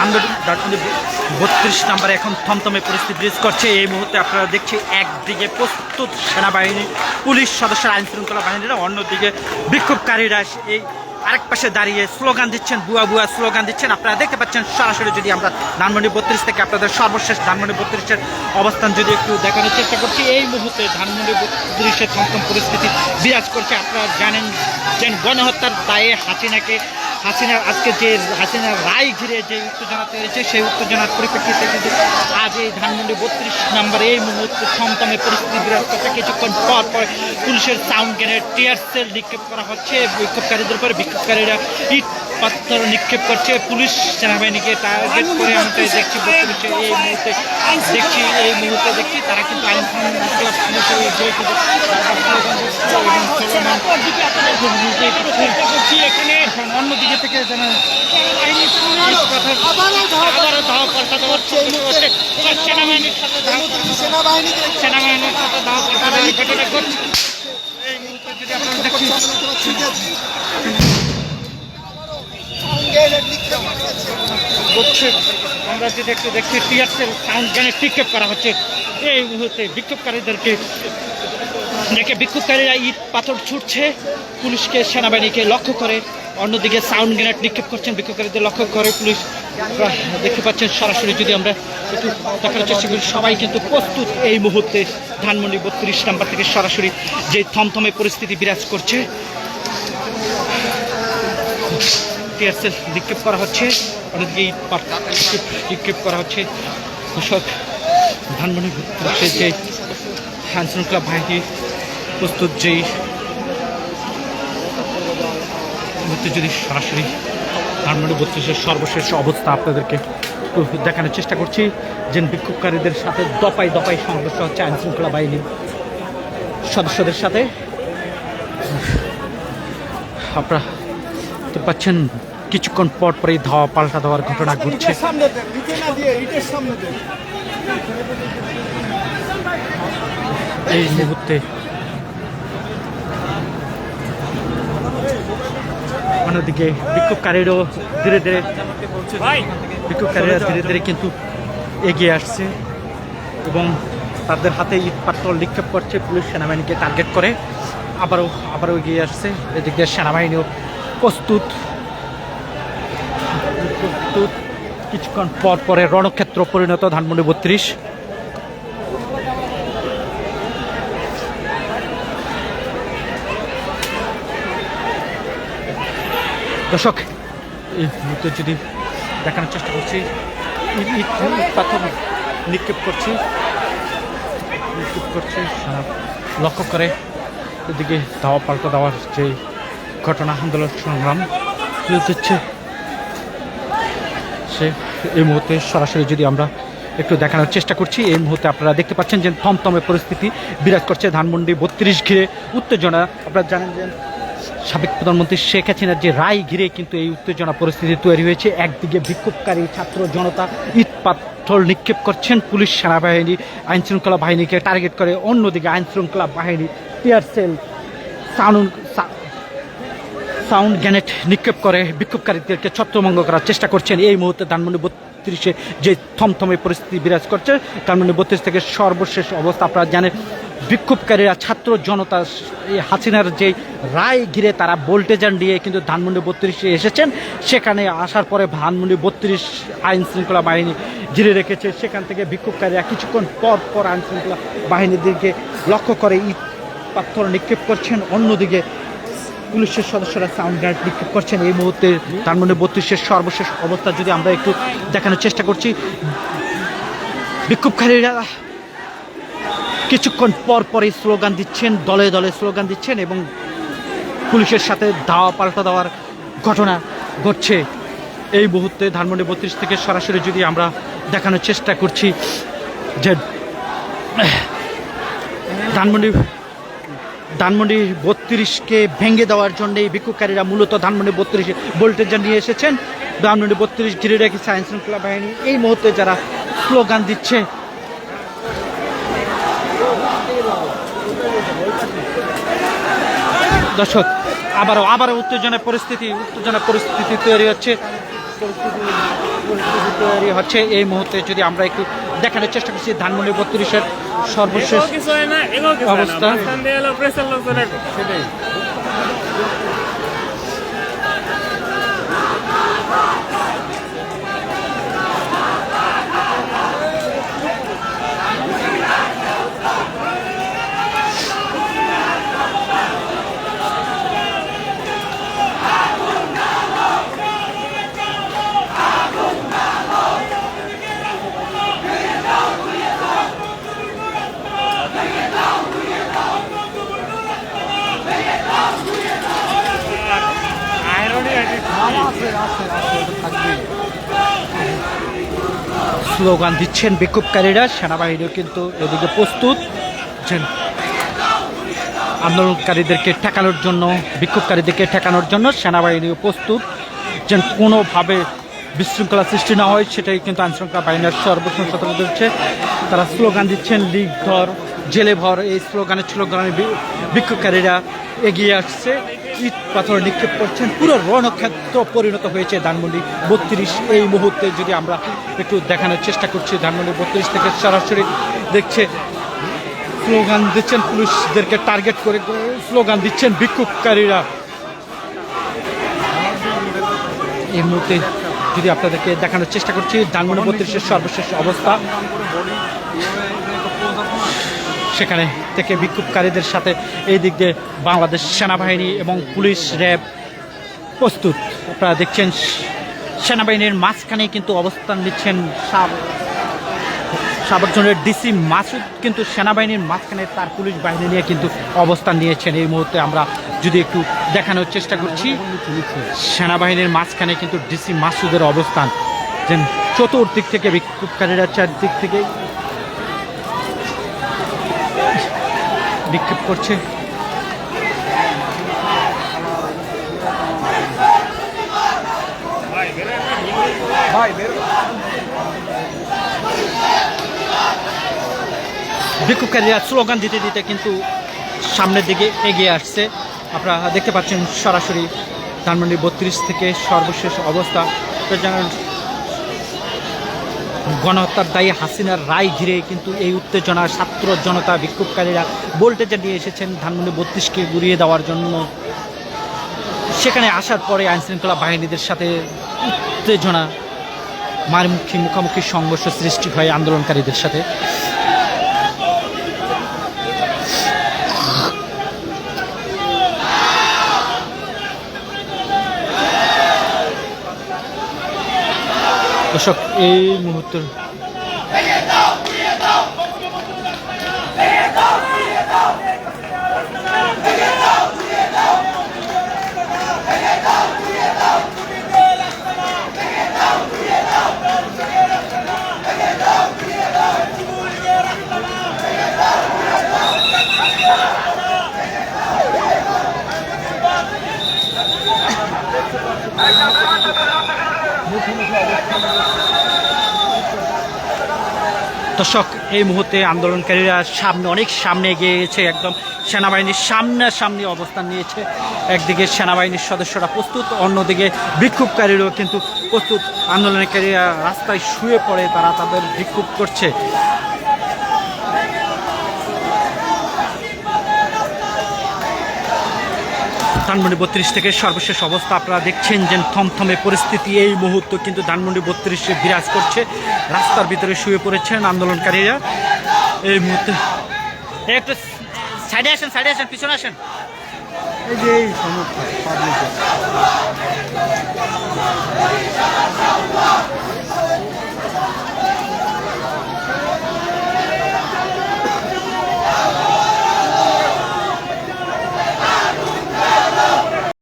ধানমন্ডি বত্রিশ নাম্বারে এখন থমথমে পরিস্থিতি বিরাজ করছে। এই মুহূর্তে আপনারা দেখছি একদিকে প্রস্তুত সেনাবাহিনী, পুলিশ সদস্য আইন শৃঙ্খলা বাহিনীরা, অন্যদিকে বিক্ষোভকারীরা এই আরেক পাশে দাঁড়িয়ে স্লোগান দিচ্ছেন বুয়া বুয়া স্লোগান দিচ্ছেন। আপনারা দেখতে পাচ্ছেন, সরাসরি যদি আমরা ধানমন্ডি বত্রিশ থেকে আপনাদের সর্বশেষ ধানমন্ডি বত্রিশের অবস্থান যদি একটু দেখানোর চেষ্টা করছি, এই মুহূর্তে ধানমন্ডি বত্রিশের থমথম পরিস্থিতি বিরাজ করছে। আপনারা জানেন যে গণহত্যার দায়ে হাসিনাকে হাসিনার আজকে যে হাসিনার রায় ঘিরে যে উত্তেজনা তৈরিছে, সেই উত্তেজনার পরিপ্রেক্ষিতে কিন্তু আজ এই ধানমন্ডি বত্রিশ নম্বরে এই মুহূর্তে থমথমে পরিস্থিতি বিরাজ করছে। কিছুক্ষণ পর পর পুলিশের সাউন্ড গ্রেনেড, টিয়ার সেল নিক্ষেপ করা হচ্ছে। বিক্ষোভকারীদের উপরে বিক্ষোভকারীরা ইট পাথর নিক্ষেপ করছে পুলিশ সেনাবাহিনীকে টার্গেট করে আমরা দেখছি এই মুহূর্তে দেখছি এই মুহূর্তে দেখছি তারা কিন্তু আইন শৃঙ্খলা এখানে থেকে ধাওয়া পাল্টাতে হচ্ছে সেনাবাহিনীর সাথে সেনাবাহিনীর সাথে ধাওয়া পাল্টাতে এই ঘটনা ঘটছে। এই মুহূর্তে যদি আপনারা দেখছি হচ্ছে আমরা যদি একটু দেখছি টিয়ারসেল সাউন্ড গানে নিক্ষেপ করা হচ্ছে। এই মুহূর্তে বিক্ষোভকারীদেরকে দেখে বিক্ষোভকারীরা ইট পাথর ছুটছে। পুলিশকে, সেনাবাহিনীকে লক্ষ্য করে অন্যদিকে সাউন্ড গ্রেনেড নিক্ষেপ করছেন। বিক্ষোভকারীদের লক্ষ্য করে পুলিশ দেখতে পাচ্ছেন। সরাসরি যদি আমরা একটু দেখার চেষ্টা করি, সবাই কিন্তু প্রস্তুত এই মুহূর্তে। ধানমন্ডি বত্রিশ নাম্বার থেকে সরাসরি যে থমথমে পরিস্থিতি বিরাজ করছে টিয়ারসেল নিক্ষেপ করা হচ্ছে। অনেকদিকে ইট নিক্ষেপ করা হচ্ছে। কৃষক ধানমন্ডি যে আইন শৃঙ্খলা বাহিনী প্রস্তুত যেই যদি সরাসরি ধানমন্ডি বত্রিশের সর্বশেষ অবস্থা আপনাদেরকে দেখানোর চেষ্টা করছি। যে বিক্ষোভকারীদের সাথে দপাই দপাই সংঘর্ষ হচ্ছে আইন শৃঙ্খলা বাহিনীর সদস্যদের সাথে। আপনারা দেখতে পাচ্ছেন কিছুক্ষণ পর পরেই ধাওয়া পাল্টা দেওয়ার ঘটনা ঘটছে। সামনে দেন নিচে না দিয়ে ইটের সামনে দেন এই মুহূর্তে অন্যদিকে বিক্ষোভকারীরও ধীরে ধীরে বিক্ষোভকারীরা ধীরে ধীরে কিন্তু এগিয়ে আসছে এবং তাদের হাতে ইট পাট্টল নিক্ষেপ করছে। পুলিশ সেনাবাহিনীকে টার্গেট করে আবারও আবারও এগিয়ে আসছে। এদিকে সেনাবাহিনীও প্রস্তুত। প্রস্তুত কিছুক্ষণ পর পরে রণক্ষেত্র পরিণত, ধানমন্ডি বত্রিশ। দর্শক, এই মুহূর্তে যদি দেখানোর চেষ্টা করছি পাথর নিক্ষেপ করছি। নিক্ষেপ করছি লক্ষ্য করে এদিকে দাওয়া পাল্টা দেওয়ার যে ঘটনা আন্দোলন সংগ্রাম হচ্ছে সে, এই মুহূর্তে সরাসরি যদি আমরা একটু দেখানোর চেষ্টা করছি, এই মুহূর্তে আপনারা দেখতে পাচ্ছেন যে থমথমে পরিস্থিতি বিরাজ করছে ধানমন্ডি বত্রিশ ঘিরে। উত্তেজনা, আপনারা জানেন যে সাবেক প্রধানমন্ত্রী শেখ হাসিনার যে রায় ঘিরে কিন্তু এই উত্তেজনা পরিস্থিতি তৈরি হয়েছে। একদিকে বিক্ষোভকারী ছাত্র জনতা ইট নিক্ষেপ করছেন, পুলিশ সেনাবাহিনী, আইনশৃঙ্খলা বাহিনীকে টার্গেট করে। অন্যদিকে আইনশৃঙ্খলা বাহিনী, টিয়ার সেল সাউন্ড গ্যানেট নিক্ষেপ করে বিক্ষোভকারীদেরকে ছত্রভঙ্গ করার চেষ্টা করছেন। এই মুহূর্তে ধানমন্ডি বত্রিশে যে থমথমে পরিস্থিতি বিরাজ করছে, ধানমন্ডি বত্রিশ থেকে সর্বশেষ অবস্থা আপনারা জানেন। বিক্ষোভকারীরা, ছাত্র জনতা হাসিনার যে রায় ঘিরে তারা ভোল্টেজান দিয়ে কিন্তু ধানমন্ডি বত্রিশে এসেছেন। সেখানে আসার পরে ধানমন্ডি বত্রিশ আইন শৃঙ্খলা বাহিনী ঘিরে রেখেছে। সেখান থেকে বিক্ষোভকারীরা কিছুক্ষণ পর পর আইন শৃঙ্খলা বাহিনীর দিকে লক্ষ্য করে ইট পাথর নিক্ষেপ করছেন। অন্যদিকে পুলিশের সদস্যরা সাউন্ড গ্রেনেড নিক্ষেপ করছেন। এই মুহূর্তে তার মানে বত্রিশের সর্বশেষ অবস্থা যদি আমরা একটু দেখানোর চেষ্টা করছি, বিক্ষোভকারীরা কিছুক্ষণ পর পরই স্লোগান দিচ্ছেন, দলে দলে স্লোগান দিচ্ছেন এবং পুলিশের সাথে ধাওয়া পাল্টা দেওয়ার ঘটনা ঘটছে। এই মুহূর্তে ধানমন্ডি বত্রিশ থেকে সরাসরি যদি আমরা দেখানোর চেষ্টা করছি যে ধানমন্ডি ধানমন্ডি বত্রিশকে ভেঙে দেওয়ার জন্য এই বিক্ষোভকারীরা মূলত ধানমন্ডি বত্রিশে ভোল্টেজ নিয়ে এসেছেন। ধানমন্ডি বত্রিশ ঘিরে রেখেছে আইন শৃঙ্খলা বাহিনী। এই মুহূর্তে যারা স্লোগান দিচ্ছে, দর্শক, আবারও আবারও উত্তেজনা পরিস্থিতি উত্তেজনা পরিস্থিতি তৈরি হচ্ছে। পরিস্থিতি তৈরি হচ্ছে। এই মুহূর্তে যদি আমরা একটু দেখানোর চেষ্টা করছি ধানমন্ডি বত্রিশের সর্বশেষ অবস্থা। সেটাই। স্লোগান দিচ্ছেন বিক্ষোভকারীরা, সেনাবাহিনীও কিন্তু এদিকে প্রস্তুত। আন্দোলনকারীদেরকে ঠেকানোর জন্য, বিক্ষোভকারীদেরকে ঠেকানোর জন্য সেনাবাহিনীও প্রস্তুত। যেন কোনোভাবে বিশৃঙ্খলা সৃষ্টি না হয়, সেটাই কিন্তু আইনশৃঙ্খলা বাহিনীর সর্বপ্রথম সতর্ক দিচ্ছে তারা স্লোগান দিচ্ছেন, লিগ ধর, জেলে ভর। এই স্লোগানের স্লোগানে বি- বিক্ষোভকারীরা এগিয়ে আসছে। ইট পাথর নিক্ষেপ করছেন। পুরো রণক্ষেত্র পরিণত হয়েছে ধানমন্ডি বত্রিশ। এই মুহূর্তে যদি আমরা একটু দেখানোর চেষ্টা করছি, ধানমন্ডি বত্রিশ থেকে সরাসরি দেখছে, স্লোগান দিচ্ছেন পুলিশদেরকে টার্গেট করে, স্লোগান দিচ্ছেন বিক্ষোভকারীরা। এই মুহূর্তে যদি আপনাদেরকে দেখানোর চেষ্টা করছি, ধানমন্ডি বত্রিশের সর্বশেষ অবস্থা। সেখানে থেকে বিক্ষোভকারীদের সাথে এই দিক দিয়ে বাংলাদেশ সেনাবাহিনী এবং পুলিশ র্যাব প্রস্তুত। আপনারা দেখছেন সেনাবাহিনীর মাঝখানে কিন্তু অবস্থান নিচ্ছেন সাব সাবর্জনের ডিসি মাসুদ, কিন্তু সেনাবাহিনীর মাঝখানে তার পুলিশ বাহিনী নিয়ে কিন্তু অবস্থান নিয়েছেন। এই মুহূর্তে আমরা যদি একটু দেখানোর চেষ্টা করছি, সেনাবাহিনীর মাঝখানে কিন্তু ডিসি মাসুদের অবস্থান। যেন চতুর্দিক থেকে বিক্ষোভকারীরা চারদিক থেকে বিক্ষোভ করছে। বিক্ষোভকারীরা স্লোগান দিতে দিতে কিন্তু সামনের দিকে এগিয়ে আসছে। আপনারা দেখতে পাচ্ছেন সরাসরি ধানমন্ডি বত্রিশ থেকে সর্বশেষ অবস্থা। গণহত্যার দায়ী হাসিনার রায় ঘিরে কিন্তু এই উত্তেজনা ছাত্র জনতা বিক্ষোভকারীরা ভোল্টেজে নিয়ে এসেছেন ধানমন্ডি বত্রিশকে গুড়িয়ে দেওয়ার জন্য। সেখানে আসার পরে আইনশৃঙ্খলা বাহিনীদের সাথে উত্তেজনা, মারমুখী মুখোমুখি সংঘর্ষ সৃষ্টি হয় আন্দোলনকারীদের সাথে। দর্শক এই মুহূর্তে দর্শক এই মুহূর্তে আন্দোলনকারীরা সামনে, অনেক সামনে গিয়েছে একদম। সেনাবাহিনীর সামনাসামনি সামনে অবস্থান নিয়েছে। একদিকে সেনাবাহিনীর সদস্যরা প্রস্তুত, অন্যদিকে বিক্ষোভকারীরাও কিন্তু প্রস্তুত। আন্দোলনকারীরা রাস্তায় শুয়ে পড়ে, তারা তাদের বিক্ষোভ করছে। ধানমন্ডি বত্রিশ থেকে সর্বশেষ অবস্থা আপনারা দেখছেন যে থমথমে পরিস্থিতি এই মুহূর্ত কিন্তু ধানমন্ডি বত্রিশে বিরাজ করছে। রাস্তার ভিতরে শুয়ে পড়েছেন আন্দোলনকারীরা। এই মুহূর্তে একটু সাইডে আসেন সাইডে আসেন, পিছনে আসেন। এই যে এই সমস্যা